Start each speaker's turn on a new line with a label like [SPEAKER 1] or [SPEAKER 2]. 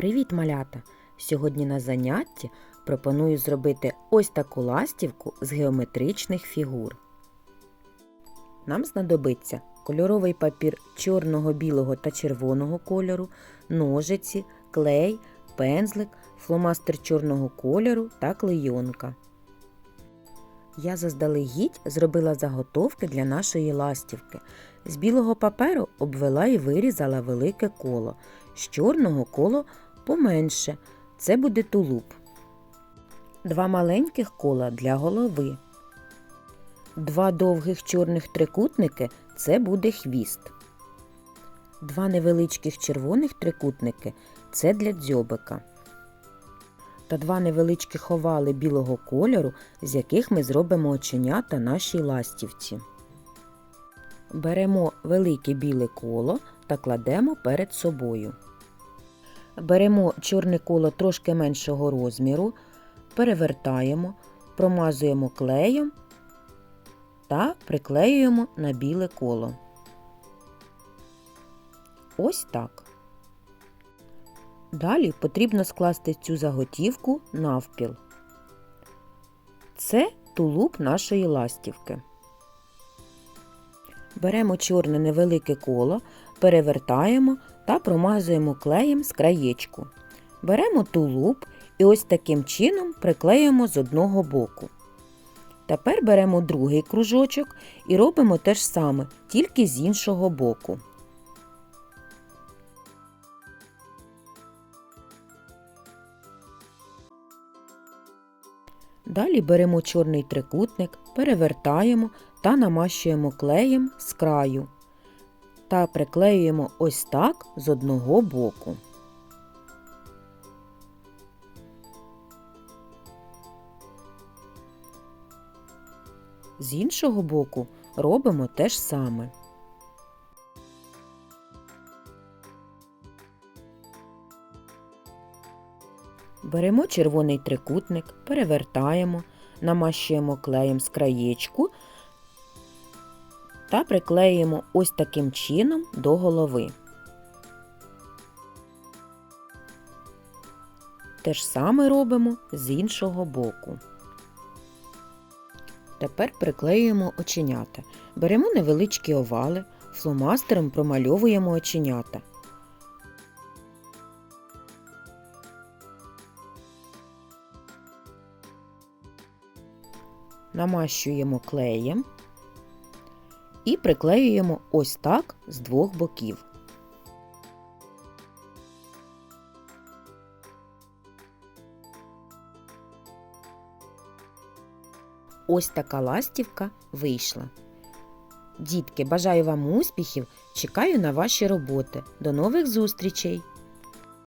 [SPEAKER 1] Привіт, малята! Сьогодні на занятті пропоную зробити ось таку ластівку з геометричних фігур. Нам знадобиться кольоровий папір чорного, білого та червоного кольору, ножиці, клей, пензлик, фломастер чорного кольору та клейонка. Я заздалегідь зробила заготовки для нашої ластівки. З білого паперу обвела і вирізала велике коло, з чорного коло поменше. Це буде тулуб. Два маленьких кола для голови. Два довгих чорних трикутники це буде хвіст. Два невеличких червоних трикутники це для дзьобика. Та два невеличких овали білого кольору, з яких ми зробимо оченята нашій ластівці. Беремо велике біле коло та кладемо перед собою. Беремо чорне коло трошки меншого розміру, перевертаємо, промазуємо клеєм та приклеюємо на біле коло. Ось так. Далі потрібно скласти цю заготівку навпіл. Це тулуб нашої ластівки. Беремо чорне невелике коло, перевертаємо та промазуємо клеєм з краєчку. Беремо тулуб і ось таким чином приклеюємо з одного боку. Тепер беремо другий кружочок і робимо те ж саме, тільки з іншого боку. Далі беремо чорний трикутник, перевертаємо та намащуємо клеєм з краю та приклеюємо ось так з одного боку. З іншого боку робимо те ж саме. Беремо червоний трикутник, перевертаємо, намащуємо клеєм з краєчку та приклеюємо ось таким чином до голови. Те ж саме робимо з іншого боку. Тепер приклеюємо оченята. Беремо невеличкі овали, фломастером промальовуємо оченята. Намащуємо клеєм і приклеюємо ось так з двох боків. Ось така ластівка вийшла. Дітки, бажаю вам успіхів, чекаю на ваші роботи. До нових зустрічей!